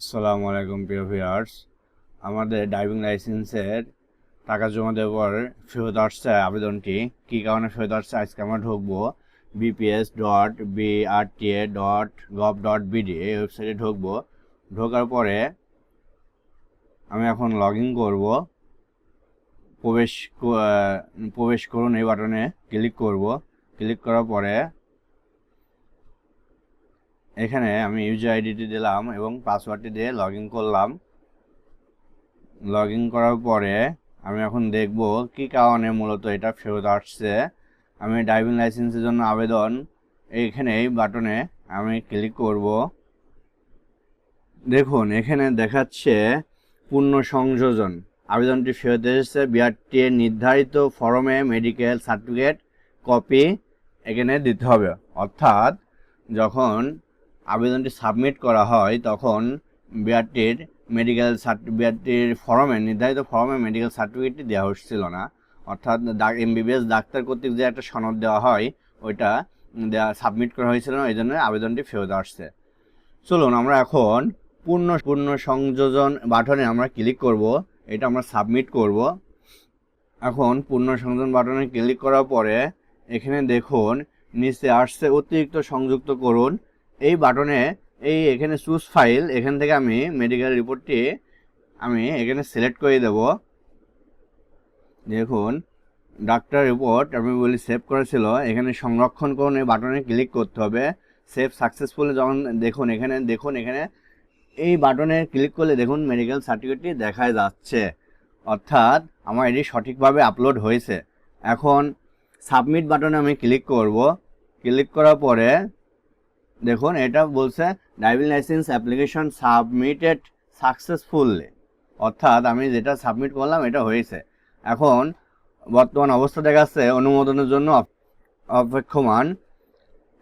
আসসালামু আলাইকুম, প্রিয় ভিউয়ার্স। আমাদের ড্রাইভিং লাইসেন্সের টাকা জমা দেওয়ার ফেরত আসছে আবেদনটি। কী কারণে ফেরত আসছে? আজকে আমরা ঢুকবো BPS dot BRTA dot gov dot BD এই ওয়েবসাইটে ঢুকবো। ঢোকার পরে আমি এখন লগ ইন করব। প্রবেশ প্রবেশ করুন এই বাটনে ক্লিক করব। ক্লিক করার পরে এখানে আমি ইউজার আইডিটি দিলাম এবং পাসওয়ার্ডটি দিয়ে লগ করলাম। লগ করার পরে আমি এখন দেখব কি কারণে মূলত এটা ফেরত আসছে। আমি ড্রাইভিং লাইসেন্সের জন্য আবেদন। এইখানে এই বাটনে আমি ক্লিক করব। দেখুন, এখানে দেখাচ্ছে পূর্ণ সংযোজন। আবেদনটি ফেরত এসেছে বিআরটি এর নির্ধারিত ফরমে মেডিকেল সার্টিফিকেট কপি এখানে দিতে হবে। অর্থাৎ যখন আবেদনটি সাবমিট করা হয়, তখন বিআরটির মেডিকেল বিআরটির ফর্মে নির্ধারিত ফর্মে মেডিকেল সার্টিফিকেটটি দেওয়া হচ্ছিল না। অর্থাৎ এমবিবিএস ডাক্তার কর্তৃক যে একটা সনদ দেওয়া হয়, ওইটা সাবমিট করা হয়েছিল না এই জন্য আবেদনটি ফেরত আসছে। চলুন আমরা এখন পূর্ণ পূর্ণ সংযোজন বাটনে আমরা ক্লিক করব, এটা আমরা সাবমিট করব। এখন পূর্ণ সংযোজন বাটনে ক্লিক করার পরে এখানে দেখুন, নিচে আসছে অতিরিক্ত সংযুক্ত করুন। এই বাটনে এই এখানে চুজ ফাইল এখান থেকে আমি মেডিকেল রিপোর্টটি আমি এখানে সিলেক্ট করে দেব। দেখুন ডাক্তার রিপোর্ট আমি বলি সেভ করেছিল। এখানে সংরক্ষণ করুন, এই বাটনে ক্লিক করতে হবে। সেভ সাকসেসফুল যখন দেখুন, এখানে দেখুন, এখানে এই বাটনে ক্লিক করলে দেখুন মেডিকেল সার্টিফিকেটটি দেখা যাচ্ছে। অর্থাৎ আমার এটি সঠিকভাবে আপলোড হয়েছে। এখন সাবমিট বাটনে আমি ক্লিক করব। ক্লিক করার পরে দেখুন, এটা বলছে driving licence application submitted successfully অর্থাৎ আমি যেটা সাবমিট করলাম, এটা হয়েছে। এখন বর্তমান অবস্থা দেখাচ্ছে অনুমোদনের জন্য অপেক্ষমান।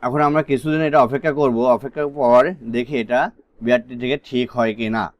এখন আমরা কিছুদিন এটা অপেক্ষা করব। অপেক্ষার পর দেখি এটা বিআরটি থেকে ঠিক হয় কি না